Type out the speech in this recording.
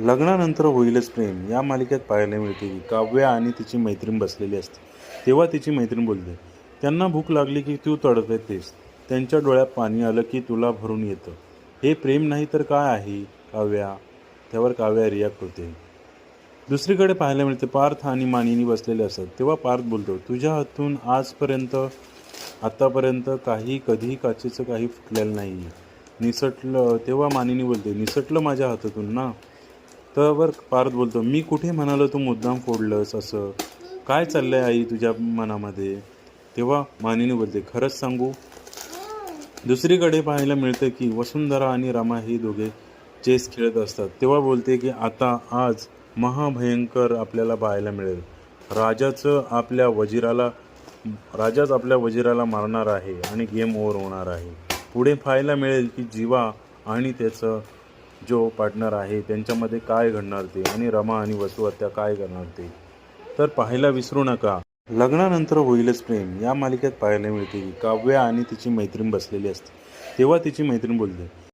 लग्नानंतर होईलच प्रेम. या मालिकेत पाहायला मिळते की काव्या आणि तिची मैत्रीण बसलेली असते. तेव्हा तिची मैत्रीण बोलते त्यांना भूक लागली की तू तडफेतेस त्यांच्या डोळ्यात पाणी आलं की तुला भरून येतं. हे प्रेम नाही तर काय आहे काव्या? त्यावर काव्या रिॲक्ट होते. दुसरीकडे पाहायला मिळते पार्थ आणि मानिनी बसलेले असतात तेव्हा पार्थ बोलतो तुझ्या हातून आजपर्यंत आत्तापर्यंत काही कधी काचेचं काही फुटलेलं नाही निसटलं तेव्हा मानिनी बोलते निसटलं माझ्या हातातून ना? तर वर पार्थ बोलतो मी कुठे म्हणालो तू मुद्दाम फोडलंस असं? काय चाललं आहे आई तुझ्या मनामध्ये? तेव्हा मानिनी बोलते खरंच सांगू? दुसरीकडे पाहायला मिळतं की वसुंधरा आणि रामा हे दोघे चेस खेळत असतात. तेव्हा बोलते की आता आज महाभयंकर आपल्याला पाहायला मिळेल. राजाचं आपल्या वजिराला राजाच आपल्या वजिराला मारणार आहे आणि गेम ओव्हर होणार आहे. पुढे पाहायला मिळेल की जीवा आणि त्याचं जो पार्टनर आहे त्यांच्यामध्ये काय घडणार ते? आणि रमा आणि वसु हत्या काय करणार ते? तर पाहायला विसरू नका. लग्नानंतर होईलच प्रेम. या मालिकेत पाहायला मिळते की काव्या आणि तिची मैत्रीण बसलेली असते. तेव्हा तिची मैत्रीण बोलते